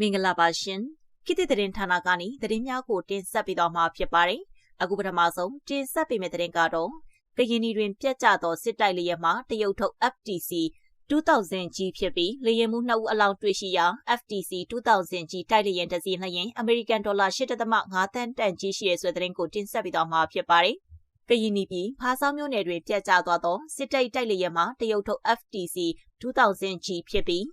မင်္ဂလာပါရှင်ခေတ်သစ်သတင်းဌာနကနေသတင်းများကိုတင်ဆက်ပေးတော့မှာဖြစ်ပါတယ်အခုပထမဆုံးတင်ဆက်ပေးမယ့်သတင်းကတော့ကရင်ပြည်တွင်ပြက်ကျသောစစ်တိုက်လျက်မှတရုတ်ထုတ် FTC 2000G ဖြစ်ပြီးလေယာဉ်မှုနှစ်ဦးအလောင်းတွေ့ရှိရာ FTC 2000G တိုက်လျက်တစ်စီးနှရင်အမေရိကန်ဒေါ်လာ8.5တန်တန်ကြီးရှိတဲ့ဆိုတဲ့သတင်းကိုတင်ဆက်ပေးတော့မှာဖြစ်ပါတယ်ကရင်ပြည်ဖားဆောင်မြို့နယ်တွင်ပြက်ကျသွားသောစစ်တိုက်တိုက်လျက်မှတရုတ်ထုတ် FTC 2000G ဖြစ်ပြီး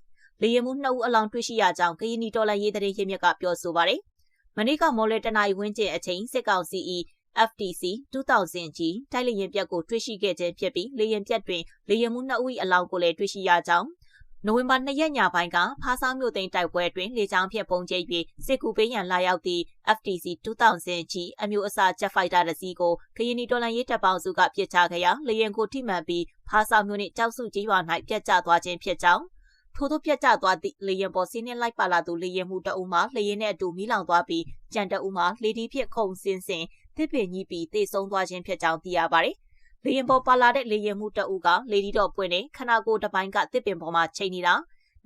လေယာဉ်မှုနှစ်ဦးအလောင်းတွေ့ရှိရကြောင်းကရင်နီတော်လှန်ရေးသတင်းရင်းမြစ်ကပြောဆိုပါတယ်။မနေ့ကမော်လတနိုင်ဝင်းကျင်အချိန်စစ်ကောင်စီ FTC 2000G တိုက်လေယာဉ်ပြက်ကိုတွေ့ရှိခဲ့ခြင်းဖြစ်ပြီးလေယာဉ်ပြက်တွင်လေယာဉ်မှုနှစ်ဦးအလောင်းကိုလည်းတွေ့ရှိရကြောင်းနိုဝင်ဘာ2ရက်ညပိုင်းကဖားဆောင်မြို့သိမ်းတိုက်ပွဲတွင်လေကြောင်းဖြင့်ပုံကျဲ၍စစ်ကူပေးရန်လာရောက်သည့် FTC 2000G အမျိုးအစား Jet Fighter တစ်စီးကိုခရီးနီတော်လန်ရေးတပ်ပေါင်းစုကပစ်ချခဲ့ရာလေယာဉ်ကိုထိမှန်ပြီးဖားဆောင်မြို့နှင့်ကြောက်စုကြီးရွာ၌ပြက်ကျသွားခြင်းဖြစ်ကြောင်း ထို့သို့ပြတ်ကျသွားသည့်လေရင်ပေါ်စီးနှင်းလိုက်ပါလာသူလေရင်မှုတအုပ်မှလေရင်နဲ့အတူမီးလောင်သွားပြီးကြံတအုပ်မှလေဒီဖြစ်ခုံစင်းစင်တစ်ပင်ကြီးပြီးတေဆုံးသွားခြင်းဖြစ်ကြောင်းသိရပါတယ်။လေရင်ပေါ်ပါလာတဲ့လေရင်မှုတအုပ်ကလေဒီတော့ပွင့်နေခနာကိုတပိုင်းကတစ်ပင်ပေါ်မှာချိန်နေတာ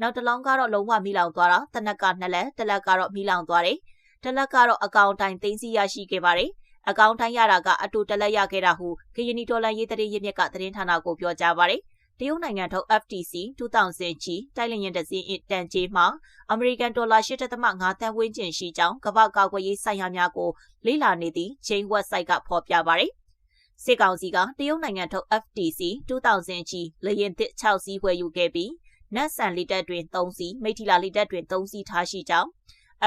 နောက်တလောင်းကတော့လုံးဝမီးလောင်သွားတာတနက်ကနှစ်လက်တလက်ကတော့မီးလောင်သွားတယ်။တလက်ကတော့အကောင်တိုင်းသိမ်းစီရရှိခဲ့ပါတယ်။အကောင်တိုင်းရတာကအတူတလက်ရခဲ့တာဟုကရင်နီတော်လန်ရေးတရေရမြက်ကသတင်းဌာနကိုပြောကြားပါတယ်။ တရုတ်နိုင်ငံထုတ် FTC 2000G တိုက်လျင်တစင်းတန်ကြေးမှာအမေရိကန်ဒေါ်လာ8.5တန်ဝန်းကျင်ရှိကြောင်းကမ္ဘာကာကွယ်ရေးဆိုင်ရာများကိုလေ့လာနေသည့် Chain website ကဖော်ပြပါတယ်။စစ်ကောင်စီကတရုတ်နိုင်ငံထုတ် FTC 2000G လေယာဉ်သစ်6စီးဝယ်ယူခဲ့ပြီးနတ်ဆန်လီတက်တွင်3စီးမိထီလာလီတက်တွင်3စီးထားရှိကြောင်း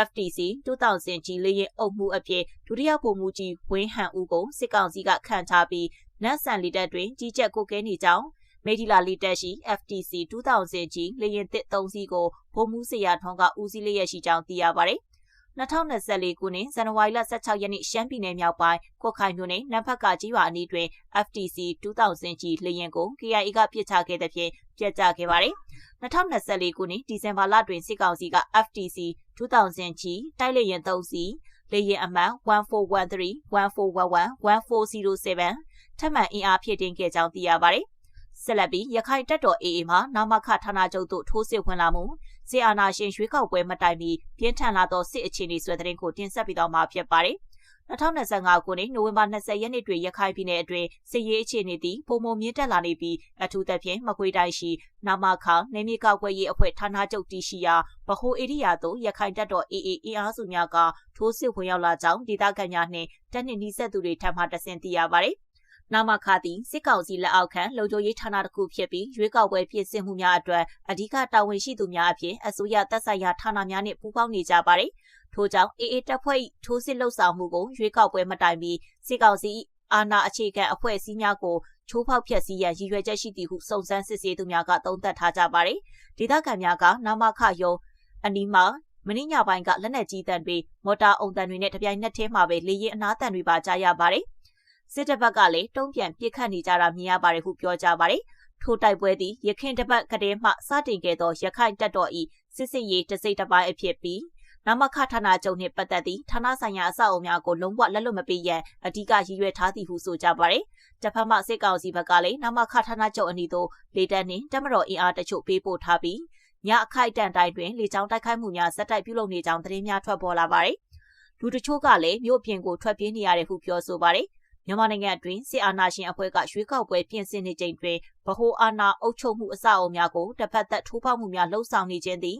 FTC 2000G လေယာဉ်အုပ်မှုအဖြစ်ဒုတိယဗိုလ်မှူးကြီးဝင်းဟန်ဦးကိုစစ်ကောင်စီကခန့်ထားပြီးနတ်ဆန်လီတက်တွင်ကြီးကြပ်ကိုကဲနေကြောင်း မေဒီလာလီတက်ရှိ FTC 2000ကြီးလေရင်တစ်3စီးကိုဗိုလ်မှူးစရာထွန်းကဦးစီးလျက်ရှိကြောင်းသိရပါတယ်။2024ခုနှစ်ဇန်နဝါရီလ16ရက်နေ့ရှမ်းပြည်နယ်မြောက်ပိုင်းကွတ်ခိုင်မြို့နယ်နံဖတ်ကကြီးရွာအနီးတွင် FTC 2000ကြီးလေရင်ကို KIA ကပစ်ချခဲ့တဲ့ဖြင့်ပြက်ကျခဲ့ပါတယ်။2024ခုနှစ်ဒီဇင်ဘာလတွင်စစ်ကောင်စီက FTC 2000ကြီးတိုက်လေရင်3စီးလေရင်အမှန်1413 1411 1407ထပ်မံအင်အားဖြည့်တင်းခဲ့ကြောင်းသိရပါတယ်။ ဆက်လက်ပြီးရခိုင်တပ်တော် AA မှနာမခဌာနချုပ်သို့ထိုးစစ်ဝင်လာမှုစီအာနာရှင်ရွေးကောက်ပွဲမတိုင်မီပြင်းထန်လာသောစစ်အခြေအနေဆွဲတဲ့ကိုတင်ဆက်ပြီးတော့မှာဖြစ်ပါတယ်။2025ခုနှစ်နိုဝင်ဘာ20ရက်နေ့တွင်ရခိုင်ပြည်နယ်အတွင်းစစ်ရေးအခြေအနေသည်ပုံမှန်မြင့်တက်လာနေပြီးအထူးသဖြင့်မကွေးတိုင်းရှိနာမခနေမြေကောက်ွယ်ရေးအဖွဲ့ဌာနချုပ်တည်ရှိရာဗဟိုဧရိယာသို့ရခိုင်တပ်တော် AA အင်အားစုများကထိုးစစ်ဝင်ရောက်လာကြောင်းဒေသခံများနှင့်တပ်နှင့်နှိစက်သူတွေထပ်မံတဆင့်သိရပါတယ်။ နာမခသည်စစ်ကောင်စီလက်အောက်ခံလုံခြုံရေးဌာနတစ်ခုဖြစ်ပြီးရွေးကောက်ပွဲပြင်ဆင်မှုများအတွက်အဓိကတာဝန်ရှိသူများအဖြစ်အစိုးရတပ်ဆိုင်ရာဌာနများနှင့်ပူးပေါင်းနေကြပါတယ်။ထို့ကြောင့်အေအေတပ်ဖွဲ့ထိုးစစ်လှုပ်ဆောင်မှုကိုရွေးကောက်ပွဲမတိုင်မီစစ်ကောင်စီအာဏာအခြေခံအဖွဲ့အစည်းများကိုချိုးဖောက်ဖျက်ဆီးရန်ရည်ရွယ်ချက်ရှိသည်ဟုစုံစမ်းစစ်ဆေးသူများကသုံးသပ်ထားကြပါတယ်။ဒေသခံများကနာမခယုံအနီးမှာမင်းညပိုင်းကလက်နက်ကြီးတန်တွေမော်တာအုံတန်တွေနဲ့တပြိုင်နက်တည်းမှာပဲလေရင်အနားတန်တွေပါကြားရပါတယ်။ စစ်တပ်ဘက်ကလည်းတုံ့ပြန်ပစ်ခတ်နေကြတာမြင်ရပါတယ်ဟုပြောကြပါတယ်။ထိုတိုက်ပွဲသည်ရခိုင်တပတ်ကတည်းမှစတင်ခဲ့သောရခိုင်တပ်တော်၏စစ်စစ်ရေးတစိမ့်တစ်ပိုင်းအဖြစ်ပြီးနမခဌာနချုပ်နှင့်ပတ်သက်သည့်ဌာနဆိုင်ရာအဆောက်အအုံများကိုလုံးဝလက်လွတ်မပေးရန်အဓိကရည်ရွယ်ထားသည်ဟုဆိုကြပါတယ်။တစ်ဖက်မှစစ်ကောင်စီဘက်ကလည်းနမခဌာနချုပ်အနီးသို့လေတပ်နှင့်တမတော်အင်အားတချို့ပေးပို့ထားပြီးညအခိုက်တန်တိုင်းတွင်လေကြောင်းတိုက်ခိုက်မှုများဇက်တိုက်ပြုလုပ်နေကြောင်းသတင်းများထွက်ပေါ်လာပါတယ်။လူတချို့ကလည်းမြို့ပြင်ကိုထွက်ပြေးနေရတယ်ဟုပြောဆိုပါတယ်။ မြန်မာနိုင်ငံအတွင်းစစ်အာဏာရှင်အဖွဲ့ကရွေးကောက်ပွဲပြင်ဆင်နေချိန်တွင်ဗဟိုအာဏာအုပ်ချုပ်မှုအဆောက်အအုံများကိုတစ်ဖက်သက်ထိုးဖောက်မှုများလှုံ့ဆော်နေခြင်းသည်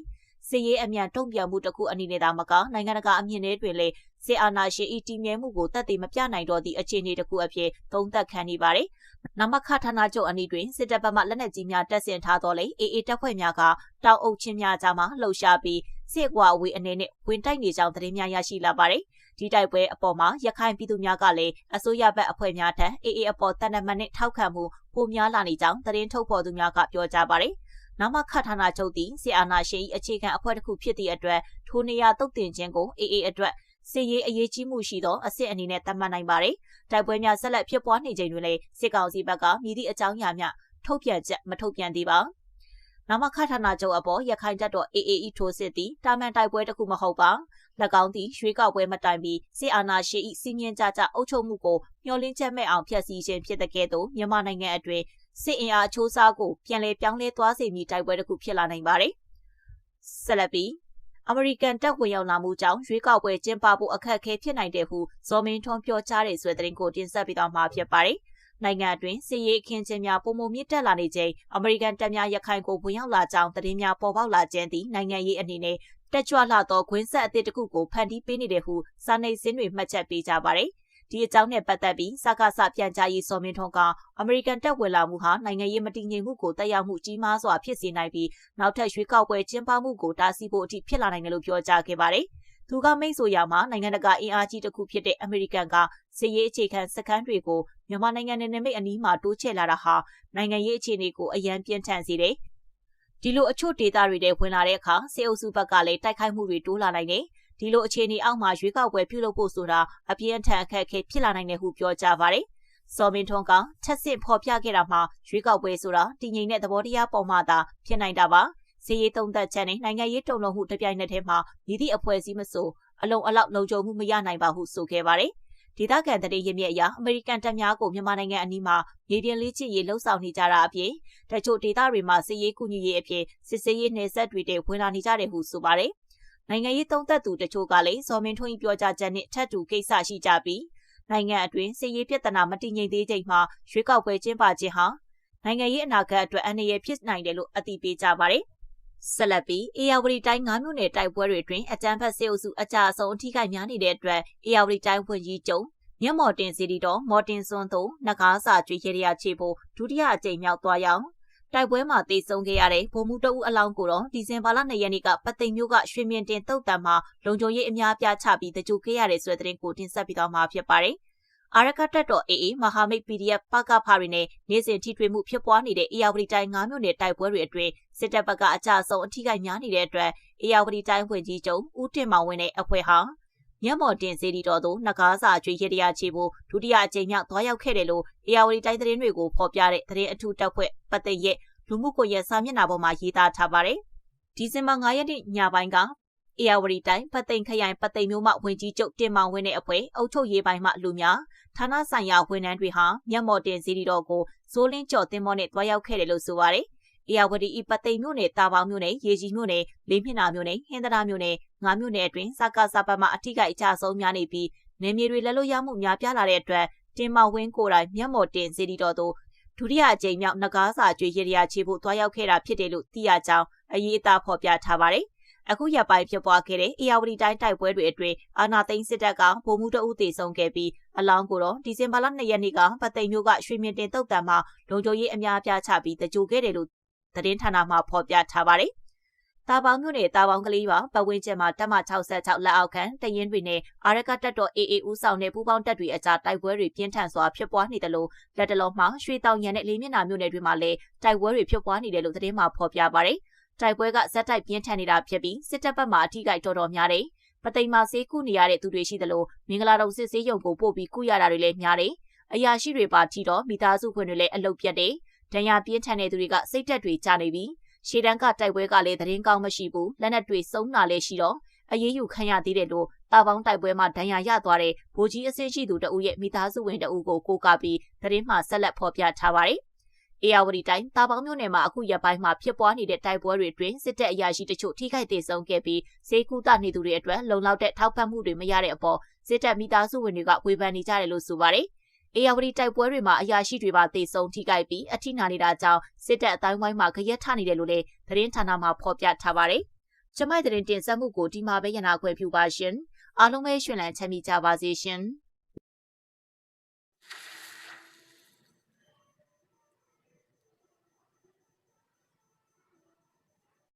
စစ်ရေးအမြန်တုံ့ပြန်မှုတစ်ခုအနေနဲ့သာမကနိုင်ငံတကာအမြင့်တွေတွင်လည်းစစ်အာဏာရှင်၏တည်မြဲမှုကိုတက်တည်မပြနိုင်တော့သည့်အခြေအနေတစ်ခုအဖြစ်သုံးသပ်ခံနေပါတယ်။နမခဌာနချုပ်အနီးတွင်စစ်တပ်ဘက်မှလက်နက်ကြီးများတပ်ဆင်ထားတော်လေအေအေတပ်ဖွဲ့များကတောင်အုပ်ချင်းများကြားမှလှုပ်ရှားပြီးစစ်ကွာအဝေးအနေနဲ့ဝင်တိုက်နေကြောင်းသတင်းများရရှိလာပါတယ်။ ဒီတိုက်ပွဲအပေါ်မှာရခိုင်ပြည်သူများကလည်းအစိုးရဘက်အဖွဲ့များထံအေးအေးအပေါ်တန်တမန်နဲ့ထောက်ခံမှုပိုများလာနေကြောင်းသတင်းထုတ်ဖော်သူများကပြောကြားပါတယ်။နောက်မှခတ်ဌာနချုပ်သည်ဆီအာနာရှင်၏အခြေခံအဖွဲ့တစ်ခုဖြစ်သည့်အတွက်ထိုနေရာတုတ်တင်ခြင်းကိုအေးအေးအတွက်စစ်ရေးအရေးကြီးမှုရှိသောအဆင့်အနေနဲ့သတ်မှတ်နိုင်ပါတယ်။တိုက်ပွဲများဆက်လက်ဖြစ်ပွားနေချိန်တွင်လည်းစစ်ကောင်စီဘက်ကမြည်သည့်အကြောင်းအရာများထုတ်ပြန်ချက်မထုတ်ပြန်သေးပါ။နမခဌာနချုပ်အပေါ်ရခိုင်တပ်တော် AAE ထိုးစစ်သည်တာမန်တိုက်ပွဲတစ်ခုမဟုတ်ပါ၎ င်းသည်ရွေးကောက်ပွဲမတိုင်ပြီးစစ်အာဏာရှင်၏စီမင်းကြကြအုပ်ချုပ်မှုကိုမျှော်လင့်ချက်မဲ့အောင်ဖျက်ဆီးခြင်းဖြစ်တဲ့ကဲ့သို့မြန်မာနိုင်ငံအတွင်းစစ်အင်အားအချိုးစားကိုပြန်လည်ပြောင်းလဲသွားစေမည့်တိုက်ပွဲတစ်ခုဖြစ်လာနိုင်ပါတယ်ဆက်လက်ပြီးအမေရိကန်တပ်ဝင်ရောက်လာမှုကြောင့်ရွေးကောက်ပွဲကျင်းပဖို့အခက်အခဲဖြစ်နိုင်တယ်ဟုဇော်မင်းထွန်းပြောကြားတဲ့ဆွေသတင်းကိုတင်ဆက်ပေးသွားမှာဖြစ်ပါတယ်။နိုင်ငံအတွင်းစစ်ရေးအခင်းချင်းများပုံမမြင့်တက်လာနေချိန်အမေရိကန်တပ်များရခိုင်ကိုဝင်ရောက်လာကြောင်းသတင်းများပေါ်ပေါက်လာခြင်းသည်နိုင်ငံရေးအနေနဲ့ တက်ကြွလာသောခွင်းဆက်အသစ်တစ်ခုကိုဖန်တီးပေးနေတယ်ဟုစာနေစင်းတွေမှတ်ချက်ပေးကြပါတယ်။ဒီအကြောင်းနဲ့ပတ်သက်ပြီးစကားဆပြန်ကြားရေးစော်မင်းထွန်းကအမေရိကန်တပ်ဝင်လာမှုဟာနိုင်ငံရေးမတည်ငြိမ်မှုကိုတက်ရောက်မှုကြီးမားစွာဖြစ်စေနိုင်ပြီးနောက်ထပ်ရွှေကောက်ပွဲကျင်းပမှုကိုတားဆီးဖို့အထိဖြစ်လာနိုင်တယ်လို့ပြောကြားခဲ့ပါတယ်။သူကမိတ်ဆိုရမှာနိုင်ငံတကာအင်အားကြီးတစ်ခုဖြစ်တဲ့အမေရိကန်ကစစ်ရေးအခြေခံစခန်းတွေကိုမြန်မာနိုင်ငံနယ်နိမိတ်အနီးမှာတိုးချဲ့လာတာဟာနိုင်ငံရေးအခြေအနေကိုအယံပြင်းထန်စေတယ်။ ဒီလိုအချို့ဒေသတွေထဲဝင်လာတဲ့အခါစေအုပ်စုဘက်ကလည်းတိုက်ခိုက်မှုတွေတိုးလာနိုင်တယ်။ဒီလိုအခြေအနေအောက်မှာရွေးကောက်ပွဲပြုလုပ်ဖို့ဆိုတာအပြင်းထန်အခက်အခဲဖြစ်လာနိုင်တယ်ဟုပြောကြားပါတယ်။စော်မင်းထွန်းကချက်စစ်ဖော်ပြခဲ့တာမှာရွေးကောက်ပွဲဆိုတာတည်ငြိမ်တဲ့သဘောတရားပေါ်မှာသာဖြစ်နိုင်တာပါ။စီရေးသုံးသက်ချက်နဲ့နိုင်ငံရေးတုံ့လုံမှုတပြိုင်နက်တည်းမှာမြည်သည့်အဖွဲ့အစည်းမဆိုအလုံးအလောက်လုံခြုံမှုမရနိုင်ပါဟုဆိုခဲ့ပါတယ်။ ဒေသခံတရေရမြစ်အရာအမေရိကန်တပ်များကိုမြန်မာနိုင်ငံအနီးမှာမြေပြင်လေးချစ်ရေးလှုပ်ဆောင်နေကြတာအပြင်တချို့ဒေသတွေမှာစစ်ရေးကူညီရေးအပြင်စစ်စေးရေးနယ်စပ်တွေတည်းဝင်လာနေကြတယ်ဟုဆိုပါတယ်နိုင်ငံရေးသုံးသက်သူတချို့ကလည်းဇော်မင်းထွန်း၏ပြောကြားချက်နဲ့ထပ်တူကိစ္စရှိကြပြီးနိုင်ငံအတွင်းစစ်ရေးပြဿနာမတည်ငြိမ်သေးချိန်မှာရွေးကောက်ပွဲကျင်းပခြင်းဟာနိုင်ငံရေးအနာဂတ်အတွက်အန္တရာယ်ဖြစ်နိုင်တယ်လို့အသိပေးကြပါတယ်။ ဆက်လက်ပြီးအေယာဝတီတိုင်း၅မြို့နယ်တိုက်ပွဲတွေအတွင်းအကြမ်းဖက်စစ်အုပ်စုအကြအဆုံးအထိခိုက်များနေတဲ့အတွက်အေယာဝတီတိုင်းဝန်ကြီးချုပ်မြတ်မော်တင်စီတီတော်မော်တင်စွန်းတို့နဂါးစာကျွေးရရချေဖို့ဒုတိယအကြိမ်မြောက်သွားရောက်တိုက်ပွဲမှာတေဆုံးခဲ့ရတဲ့ဗိုလ်မှူးတအူးအလောင်းကိုတော့ဒီဇင်ဘာလ2ရက်နေ့ကပသိမ်မြို့ကရွှေမြင့်တင်တုတ်တံမှာလုံခြုံရေးအများပြားချပြီးတကြိုခဲ့ရတဲ့ဆွဲတဲ့ကိုတင်ဆက်ပြီးတော့မှာဖြစ်ပါတယ်။ အာရကတက်တော် AA မဟာမိတ် PDF ပကဖာတွေနဲ့နေ့စဉ်ထိတွေ့မှုဖြစ်ပွားနေတဲ့အေယာဝတီတိုင်း9မြို့နယ်တိုက်ပွဲတွေအတွင်းစစ်တပ်ဘက်ကအကြအဆုံးအထိကိများနေတဲ့အတွက်အေယာဝတီတိုင်းဝင်ကြီးချုပ်ဦးတင်မောင်ဝင်းနဲ့အဖွဲ့ဟာမြတ်မော်တင်စေတီတော်သို့နဂါးစာကျွေးရတရားချေဖို့ဒုတိယအကြိမ်မြောက်သွားရောက်ခဲ့တယ်လို့အေယာဝတီတိုင်းသတင်းတွေကိုဖော်ပြတဲ့သတင်းအထူးတပ်ဖွဲ့ပတ်သက်ရဲ့လူမှုကွန်ရက်စာမျက်နှာပေါ်မှာရေးသားထားပါတယ်။ဒီဇင်ဘာ9ရက်နေ့ညပိုင်းကအေယာဝတီတိုင်းပတ်သိမ်ခရိုင်ပတ်သိမ်မြို့မှဝင်ကြီးချုပ်တင်မောင်ဝင်းတဲ့အဖွဲ့အုပ်ချုပ်ရေးပိုင်းမှလူများ ဌာနဆိုင်ရာဝန်ထမ်းတွေဟာမျက်မော်တင်စီရီတော်ကိုဇိုးလင်းကျော်တင်မောနဲ့တွားရောက်ခဲ့တယ်လို့ဆိုပါတယ်။အေယာဝတီဤပတ်သိမ်မြို့နယ်တာပေါင်းမြို့နယ်ရေကြီးမြို့နယ်လေးမြနာမြို့နယ်ဟင်္သာမြို့နယ်ငါးမြို့နယ်အတွင်းစကားစပတ်မှအထိကအကြဆုံးများနေပြီးနေမြေတွေလက်လို့ရမှုများပြားလာတဲ့အတွက်တင်မောင်ဝင်းကိုယ်တိုင်မျက်မော်တင်စီရီတော်သို့ဒုတိယအကြိမ်မြောက်နဂါးစာကျွေးရရချေဖို့တွားရောက်ခဲ့တာဖြစ်တယ်လို့သိရကြောင်းအရေးအသားဖော်ပြထားပါတယ်။ အခုရက်ပိုင်းဖြစ်ပွားခဲ့တဲ့အေယာဝတီတိုင်းတိုက်ပွဲတွေအတွင်းအာနာသိန်းစစ်တပ်ကဗိုလ်မှူးတအုပ်တေဆုံးခဲ့ပြီးအလောင်းကိုတော့ဒီဇင်ဘာလ2ရက်နေ့ကပသိမ်မြို့ကရွှေမြင့်တင်တုတ်တံမှာလုံခြုံရေးအများအပြားချပြီးတကြိုခဲ့တယ်လို့သတင်းဌာနမှဖော်ပြထားပါတယ်တာပေါင်းမြို့နယ်တာပေါင်းကလေးပါပတ်ဝန်းကျင်မှာတပ်မ66လက်အောက်ခံတရင်တွေနဲ့အာရကတပ်တော် AA ဦးဆောင်တဲ့ပူးပေါင်းတပ်တွေအကြားတိုက်ပွဲတွေပြင်းထန်စွာဖြစ်ပွားနေတယ်လို့လက်တလုံးမှာရွှေတောင်ရံနဲ့လေးမျက်နှာမြို့နယ်တွေမှာလည်းတိုက်ပွဲတွေဖြစ်ပွားနေတယ်လို့သတင်းမှာဖော်ပြပါတယ်။ တိုက်ပွဲကဇက်တိုက်ပြင်းထန်နေတာဖြစ်ပြီးစစ်တပ်ဘက်မှအထိကိတော်တော်များတယ်။ပသိမ်မှာဆေးကုနေရတဲ့သူတွေရှိသလိုမင်္ဂလာတုံစစ်ဆေးရုံကိုပို့ပြီးကုရတာတွေလည်းများတယ်။အရာရှိတွေပါထိတော့မိသားစုခွင်တွေလည်းအလုတ်ပြတ်တယ်။ဒဏ်ရာပြင်းထန်တဲ့သူတွေကစိတ်တက်တွေကြနေပြီးရှေ့တန်းကတိုက်ပွဲကလည်းသတင်းကောင်းမရှိဘူးလက်နက်တွေစုံနာလည်းရှိတော့အရေးယူခံရသေးတယ်လို့တာပေါင်းတိုက်ပွဲမှာဒဏ်ရာရသွားတဲ့ဗိုလ်ကြီးအဆင့်ရှိသူတဦးရဲ့မိသားစုဝင်တဦးကိုကိုးကားပြီးသတင်းမှဆက်လက်ဖော်ပြထားပါတယ်။ အေယာဝတီတိုင်းတာပေါင်းမြို့နယ်မှာအခုရက်ပိုင်းမှာဖြစ်ပွားနေတဲ့တိုက်ပွဲတွေအတွင်းစစ်တပ်အရာရှိတချို့ထိခိုက်ဒေဆုံးခဲ့ပြီးစေကူတနေသူတွေအတွက်လုံလောက်တဲ့ထောက်ပံ့မှုတွေမရတဲ့အပေါ်စစ်တပ်မိသားစုဝင်တွေကဝေဖန်နေကြတယ်လို့ဆိုပါတယ်။အေယာဝတီတိုက်ပွဲတွေမှာအရာရှိတွေပါတေဆုံးထိခိုက်ပြီးအထိနာနေတာကြောင့်စစ်တပ်အတိုင်းဝိုင်းမှာကြရက်ထနေတယ်လို့လည်းသတင်းဌာနမှဖော်ပြထားပါတယ်။ကျမိုက်သတင်းတင်ဆက်မှုကိုဒီမှာပဲရနာခွင့်ပြုပါရှင်။အားလုံးပဲရှင်လန်းချမ်းမြေကြပါစေရှင်။